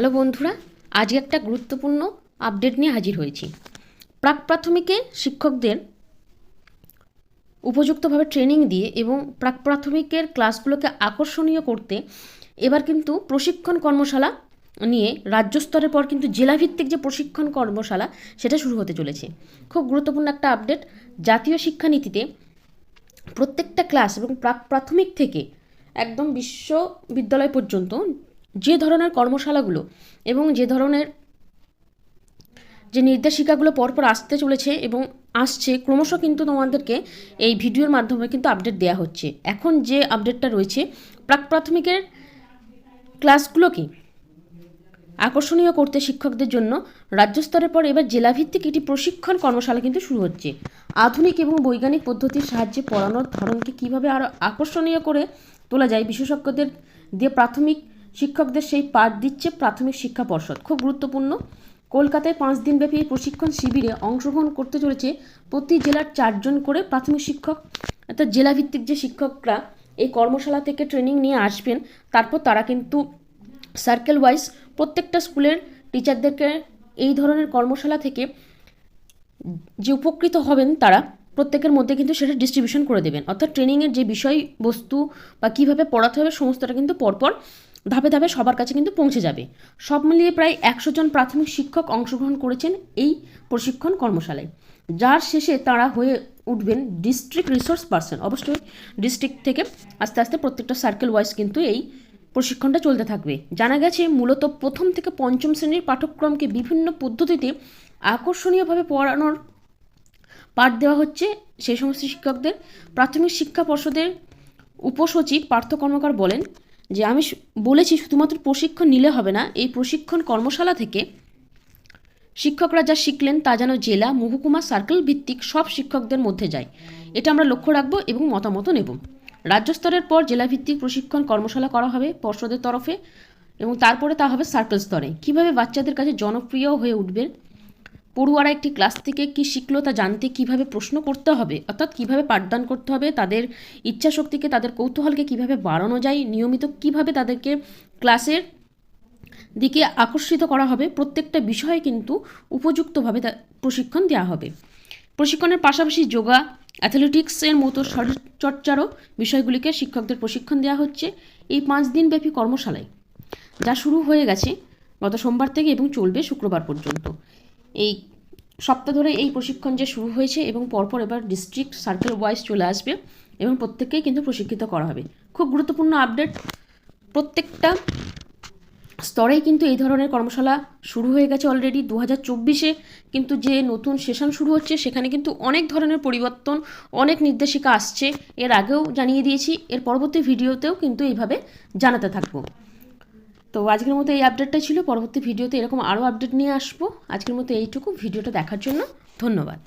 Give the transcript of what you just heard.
Hello বন্ধুরা, আজকে একটা গুরুত্বপূর্ণ আপডেট নিয়ে হাজির হয়েছি। প্রাক প্রাথমিকে শিক্ষকদের উপযুক্তভাবে ট্রেনিং দিয়ে এবং প্রাক প্রাথমিকের ক্লাসগুলোকে আকর্ষণীয় করতে এবার কিন্তু প্রশিক্ষণ কর্মশালা নিয়ে রাজ্য স্তরের পর কিন্তু জেলাভিত্তিক যে প্রশিক্ষণ কর্মশালা, সেটা শুরু হতে চলেছে। খুব গুরুত্বপূর্ণ একটা আপডেট জাতীয় শিক্ষানীতিতে প্রত্যেকটা ক্লাস এবং প্রাক প্রাথমিক থেকে একদম বিশ্ববিদ্যালয় পর্যন্ত যে ধরনের কর্মশালাগুলো এবং যে ধরনের যে নির্দেশিকাগুলো পরপর আসতে চলেছে এবং আসছে, ক্রমশ কিন্তু তোমাদেরকে এই ভিডিওর মাধ্যমে কিন্তু আপডেট দেওয়া হচ্ছে। এখন যে আপডেটটা রয়েছে, প্রাক প্রাথমিকের ক্লাসগুলোকে আকর্ষণীয় করতে শিক্ষকদের জন্য রাজ্য স্তরের পর এবার জেলাভিত্তিক একটি প্রশিক্ষণ কর্মশালা কিন্তু শুরু হচ্ছে। আধুনিক এবং বৈজ্ঞানিক পদ্ধতির সাহায্যে পড়ানোর ধরনকে কীভাবে আরও আকর্ষণীয় করে তোলা যায়, বিশেষজ্ঞদের দিয়ে প্রাথমিক শিক্ষকদের সেই পাঠ দিচ্ছে প্রাথমিক শিক্ষা পর্ষদ। খুব গুরুত্বপূর্ণ। কলকাতায় পাঁচ দিনব্যাপী এই প্রশিক্ষণ শিবিরে অংশগ্রহণ করতে চলেছে প্রতি জেলার চারজন করে প্রাথমিক শিক্ষক। অর্থাৎ জেলাভিত্তিক যে শিক্ষকরা এই কর্মশালা থেকে ট্রেনিং নিয়ে আসবেন, তারপর তারা কিন্তু সার্কেল ওয়াইজ প্রত্যেকটা স্কুলের টিচারদেরকে এই ধরনের কর্মশালা থেকে যে উপকৃত হবেন তারা প্রত্যেকের মধ্যে কিন্তু সেটা ডিস্ট্রিবিউশন করে দেবেন। অর্থাৎ ট্রেনিংয়ের যে বিষয়বস্তু বা কীভাবে পড়াতে হবে, সমস্তটা কিন্তু পরপর ধাপে ধাপে সবার কাছে কিন্তু পৌঁছে যাবে। সব মিলিয়ে প্রায় একশো জন প্রাথমিক শিক্ষক অংশগ্রহণ করেছেন এই প্রশিক্ষণ কর্মশালায়। যার শেষে তারা হয়ে উঠবেন ডিস্ট্রিক্ট রিসোর্স পার্সন অবশ্যই ডিস্ট্রিক্ট থেকে আস্তে আস্তে প্রত্যেকটা সার্কেল ওয়াইজ কিন্তু এই প্রশিক্ষণটা চলতে থাকবে। জানা গেছে, মূলত প্রথম থেকে পঞ্চম শ্রেণির পাঠ্যক্রমকে বিভিন্ন পদ্ধতিতে আকর্ষণীয়ভাবে পড়ানোর পাঠ দেওয়া হচ্ছে। সেই সমস্ত শিক্ষকদের প্রাথমিক শিক্ষা পর্ষদের উপসচিব, পার্থ কর্মকার বলেন যে আমি বলেছি শুধুমাত্র প্রশিক্ষণ নিলে হবে না, এই প্রশিক্ষণ কর্মশালা থেকে শিক্ষকরা যা শিখলেন তা যেন জেলা, মহকুমা সার্কেল ভিত্তিক সব শিক্ষকদের মধ্যে যায়। এটা আমরা লক্ষ্য রাখব এবং মতামত নেব। রাজ্য স্তরের পর জেলাভিত্তিক প্রশিক্ষণ কর্মশালা করা হবে পর্ষদের তরফে এবং তারপরে তা হবে সার্কেল স্তরে। কীভাবে বাচ্চাদের কাছে জনপ্রিয় হয়ে উঠবে পড়ুয়ারা একটি ক্লাস থেকে কী শিখলো তা জানতে কীভাবে প্রশ্ন করতে হবে, অর্থাৎ কীভাবে পাঠদান করতে হবে, তাদের ইচ্ছাশক্তিকে, তাদের কৌতূহলকে কীভাবে বাড়ানো যায়, নিয়মিত কীভাবে তাদেরকে ক্লাসের দিকে আকর্ষিত করা হবে, প্রত্যেকটা বিষয়ে কিন্তু উপযুক্তভাবে প্রশিক্ষণ দেওয়া হবে। প্রশিক্ষণের পাশাপাশি যোগা অ্যাথলেটিক্সের মতো শরীরচর্চারও বিষয়গুলিকে শিক্ষকদের প্রশিক্ষণ দেওয়া হচ্ছে এই পাঁচ দিনব্যাপী কর্মশালায়, যা শুরু হয়ে গেছে গত সোমবার থেকে এবং চলবে শুক্রবার পর্যন্ত। এই সপ্তাহ ধরে এই প্রশিক্ষণ যে শুরু হয়েছে এবং পরপর এবার ডিস্ট্রিক্ট সার্কেল ওয়াইজ চলে আসবে এবং প্রত্যেককেই কিন্তু প্রশিক্ষিত করা হবে। খুব গুরুত্বপূর্ণ আপডেট প্রত্যেকটা স্তরেই কিন্তু এই ধরনের কর্মশালা শুরু হয়ে গেছে অলরেডি দু হাজার চব্বিশে, কিন্তু যে নতুন সেশন শুরু হচ্ছে সেখানে কিন্তু অনেক ধরনের পরিবর্তন, অনেক নির্দেশিকা আসছে। এর আগেও জানিয়ে দিয়েছি, এর পরবর্তী ভিডিওতেও কিন্তু এইভাবে জানাতে থাকব। তো আজকের মতো এই আপডেটটা ছিল। পরবর্তী ভিডিওতে এরকম আরও আপডেট নিয়ে আসব। আজকের মতো এইটুকু। ভিডিওটা দেখার জন্য ধন্যবাদ।